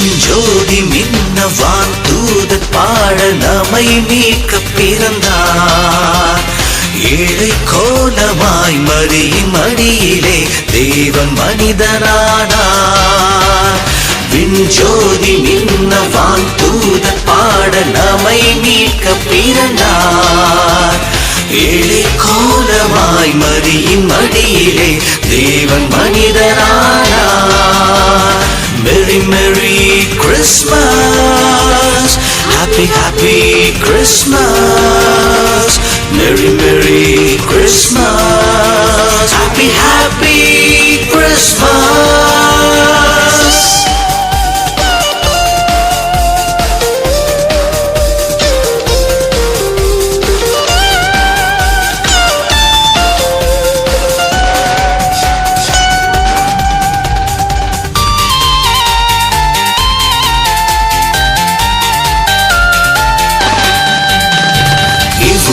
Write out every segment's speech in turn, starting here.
ஜோதி மின்னவான் தூதர் பாட நம்மை மீட்க பிறந்தார். ஏழை கோலமாய் மரியின் மடியிலே தேவன் மனிதனானார். விஞ்சோதி மின்னவான் தூதர் பாட நம்மை மீட்க பிறந்தார். ஏழை கோலமாய் மரியின் மடியிலே தேவன் மனிதனானார். Christmas. Happy Happy Christmas. Merry Merry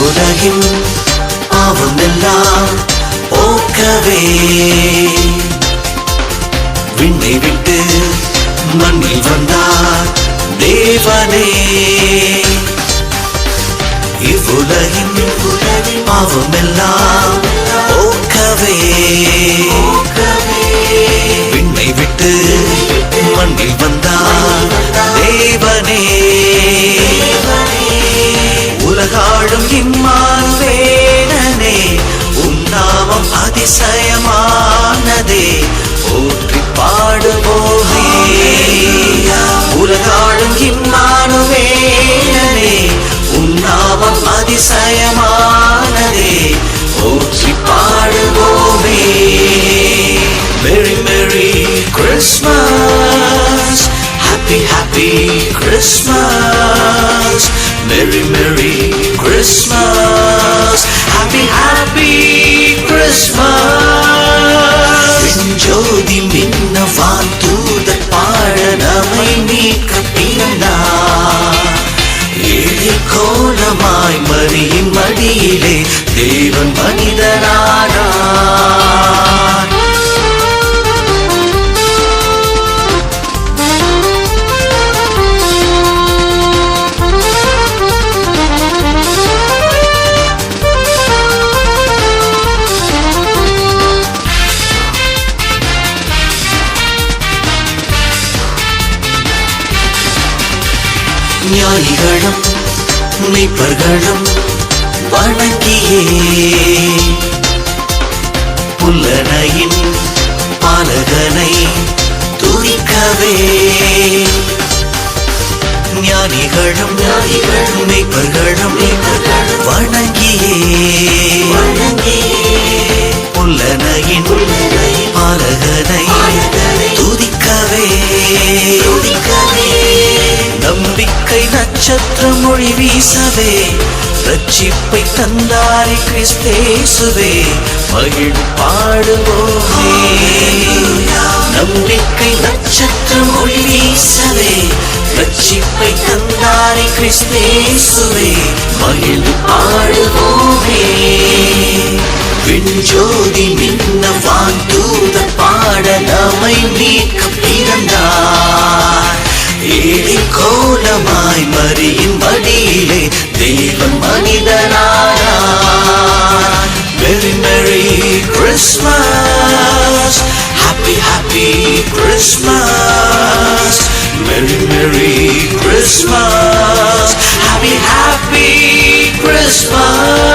உலகின் பாவமெல்லாம் போக்கவே விண்ணை விட்டு மண்ணில் வந்தார் தேவனே. இவ்வுலகின் பாவமெல்லாம் அதிசயமானதே போற்றி பாடுவோமே உலகாடும் இம்மானுமேனே உன்னாமம் அதிசயமானதே போற்றி பாடுவோமே மெரி மெரி கிறிஸ்மஸ் ஹாப்பி ஹாப்பி கிறிஸ்மஸ் மெரி மெரி கிறிஸ்மஸ் கோலமாய் மரியின் மடியிலே தேவன் மனிதனானார். ஞானிகளும் மெய்ப்பர்களும் வணங்கியே. புல்லனையின் பாலகனை துதிக்கவே ஞானிகளும் ஞானிகளும் மெய்ப்பர்களும் வணங்கியே. நட்சத்திர மொழி வீசவே ரட்சிப்பை தந்தாரி கிறிஸ்தேசுவே மகிழ் பாடுவோமே. நம்பிக்கை நட்சத்திர மொழி வீசவே ரட்சிப்பை தந்தாரி கிறிஸ்தேசுவே மகிழ் பாடுவோமே. விண்ஜோதி கோலமாய் மரியின் மடியிலே தேவன் மனிதனானார் Merry Merry Christmas Happy Happy Christmas Merry Merry Christmas Happy Happy Christmas